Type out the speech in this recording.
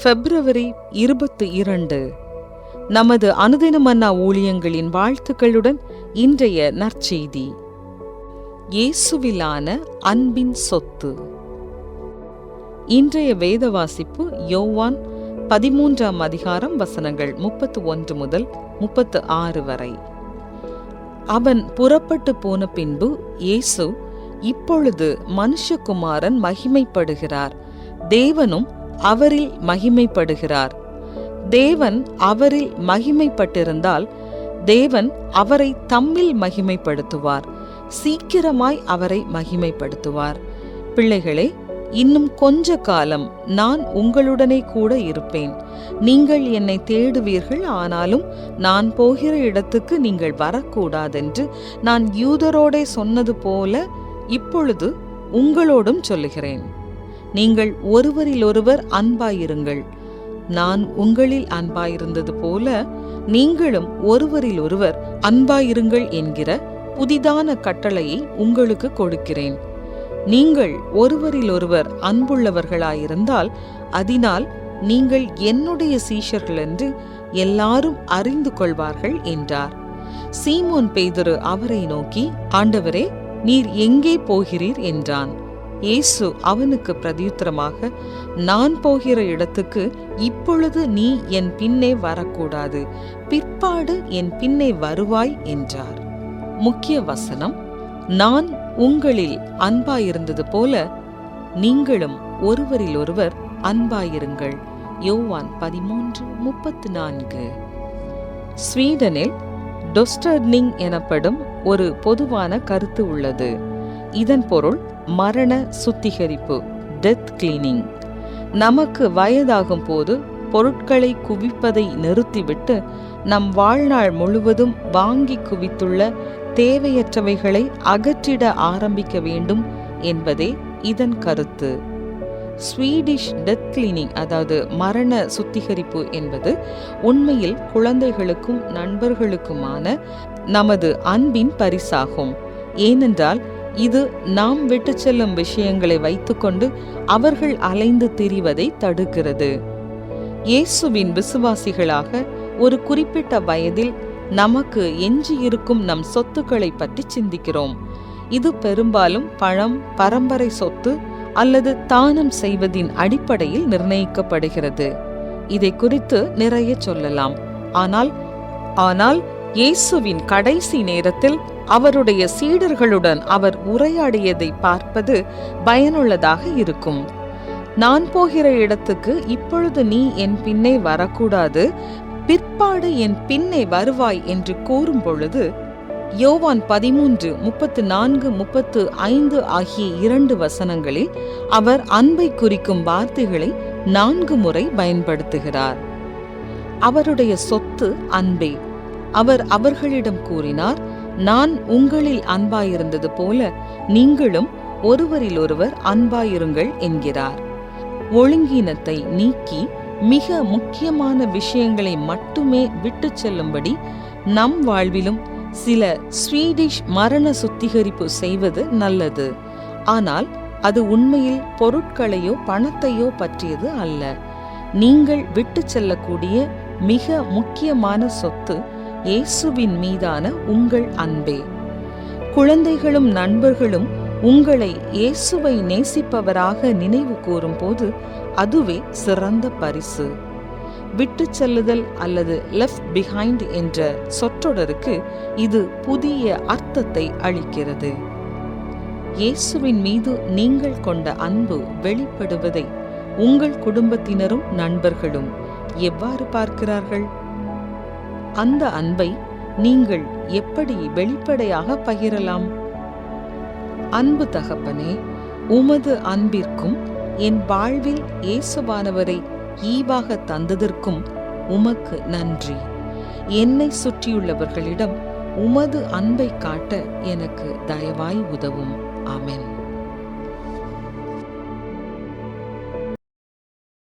பிப்ரவரி இருபத்தி இரண்டு. நமது அனுதினமன்னா ஊழியங்களின் வாழ்த்துக்களுடன் இன்றைய நற்செய்தி. இயேசுவிலான அன்பின் சொத்து. இன்றைய வேத வாசிப்பு யோவான் பதிமூன்றாம் அதிகாரம் வசனங்கள் முப்பத்து ஒன்று முதல் முப்பத்து ஆறு வரை. அவன் புறப்பட்டு போன பின்பு இயேசு இப்பொழுது மனுஷகுமாரன் மகிமைப்படுகிறார். தேவனும் அவரில் மகிமைப்படுகிறார். தேவன் அவரில் மகிமைப்பட்டிருந்தால் தேவன் அவரை தம்மில் மகிமைப்படுத்துவார். சீக்கிரமாய் அவரை மகிமைப்படுத்துவார். பிள்ளைகளே இன்னும் கொஞ்ச காலம் நான் உங்களுடனே கூட இருப்பேன். நீங்கள் என்னை தேடுவீர்கள் ஆனாலும் நான் போகிற இடத்துக்கு நீங்கள் வரக்கூடாதென்று நான் யூதரோடே சொன்னது போல இப்பொழுது உங்களோடும் சொல்லுகிறேன். நீங்கள் ஒருவரிலொருவர் அன்பாயிருங்கள். நான் உங்களில் அன்பாயிருந்தது போல நீங்களும் ஒருவரிலொருவர் அன்பாயிருங்கள் என்கிற புதிதான கட்டளையை உங்களுக்கு கொடுக்கிறேன். நீங்கள் ஒருவரிலொருவர் அன்புள்ளவர்களாயிருந்தால் அதனால் நீங்கள் என்னுடைய சீஷர்கள் என்று எல்லாரும் அறிந்து கொள்வார்கள் என்றார். சீமோன் பெய்தரு அவரை நோக்கி ஆண்டவரே நீர் எங்கே போகிறீர்? என்றான். இயேசு அவனுக்கு பிரதியுத்தரமாக நான் போகிற இடத்துக்கு இப்பொழுது நீ என் பின்னே வரக்கூடாது. பிற்பாடு என் பின்னே வருவாய் என்றார். முக்கிய வசனம் நான் உங்களில் அன்பாயிருந்தது போல நீங்களும் ஒருவரிலொருவர் அன்பாயிருங்கள். யோவான் பதிமூன்று முப்பத்து நான்கு. ஸ்வீடனில் டொஸ்டர்னிங் எனப்படும் ஒரு பொதுவான கருத்து உள்ளது. இதன் பொருள் மரண சுத்திகரிப்பு டெத் கிளீனிங் நமக்கு வயதாகும் போது பொருட்களை குவிப்பதை நிறுத்திவிட்டு நம் வாழ்நாள் முழுவதும் வாங்கி குவித்துள்ள தேவையற்றவைகளை அகற்றிட ஆரம்பிக்க வேண்டும் என்பதே இதன் கருத்து. ஸ்வீடிஷ் டெத் கிளீனிங் அதாவது மரண சுத்திகரிப்பு என்பது உண்மையில் குழந்தைகளுக்கும் நண்பர்களுக்குமான நமது அன்பின் பரிசாகும். ஏனென்றால் இது நாம் விட்டு செல்லும் விஷயங்களை வைத்துக்கொண்டு அவர்கள் அலைந்து திரிவதை தடுக்கிறது. இயேசுவின் விசுவாசிகளாக ஒரு குறிப்பிட்ட வயதில் நமக்கு எஞ்சியிருக்கும் நம் சொத்துக்களை பற்றி சிந்திக்கிறோம். இது பெரும்பாலும் பழம் பரம்பரை சொத்து அல்லது தானம் செய்வதின் அடிப்படையில் நிர்ணயிக்கப்படுகிறது. இதை குறித்து நிறைய சொல்லலாம். ஆனால் ஆனால் இயேசுவின் கடைசி நேரத்தில் அவருடைய சீடர்களுடன் அவர் உரையாடியதை பார்ப்பது பயனுள்ளதாக இருக்கும். நான் போகிற இடத்துக்கு இப்பொழுது நீ என் பின்னே வரக்கூடாது. பிற்பாடு என் பின்னே வருவாய் என்று கூறும் பொழுது யோவான் பதிமூன்று முப்பத்து நான்கு முப்பத்து ஐந்து ஆகிய இரண்டு வசனங்களில் அவர் அன்பை குறிக்கும் வார்த்தைகளை நான்கு முறை பயன்படுத்துகிறார். அவருடைய சொத்து அன்பே. அவர் அவர்களிடம் கூறினார் நான் உங்களில் அன்பாயிருந்தது போல நீங்களும் ஒருவரிலொருவர் அன்பாயிருங்கள் என்கிறார். ஒழுங்கீனத்தை நீக்கி மிக முக்கியமான விஷயங்களை மட்டுமே விட்டு செல்லும்படி நம் வாழ்விலும் சில ஸ்வீடிஷ் மரண சுத்திகரிப்பு செய்வது நல்லது. ஆனால் அது உண்மையில் பொருட்களையோ பணத்தையோ பற்றியது அல்ல. நீங்கள் விட்டு செல்லக்கூடிய மிக முக்கியமான சொத்து இயேசுவின் மீதான உங்கள் அன்பே. குழந்தைகளும் நண்பர்களும் உங்களை இயேசுவை நேசிப்பவராக நினைவு கூறும் போது அதுவே சிறந்த பரிசு. விட்டு செல்லுதல் அல்லது லெஃப்ட் பிஹைண்ட் என்ற சொற்றொடருக்கு இது புதிய அர்த்தத்தை அளிக்கிறது. இயேசுவின் மீது நீங்கள் கொண்ட அன்பு வெளிப்படுவதை உங்கள் குடும்பத்தினரும் நண்பர்களும் எவ்வாறு பார்க்கிறார்கள்? அந்த அன்பை நீங்கள் எப்படி வெளிப்படையாக பகிரலாம்? அன்பு தகப்பனே உமது அன்பிற்கும் என் வாழ்வில் இயேசுவானவரை ஈவாக தந்ததற்கும் உமக்கு நன்றி. என்னை சுற்றியுள்ளவர்களிடம் உமது அன்பை காட்ட எனக்கு தயவாய் உதவும். ஆமென்.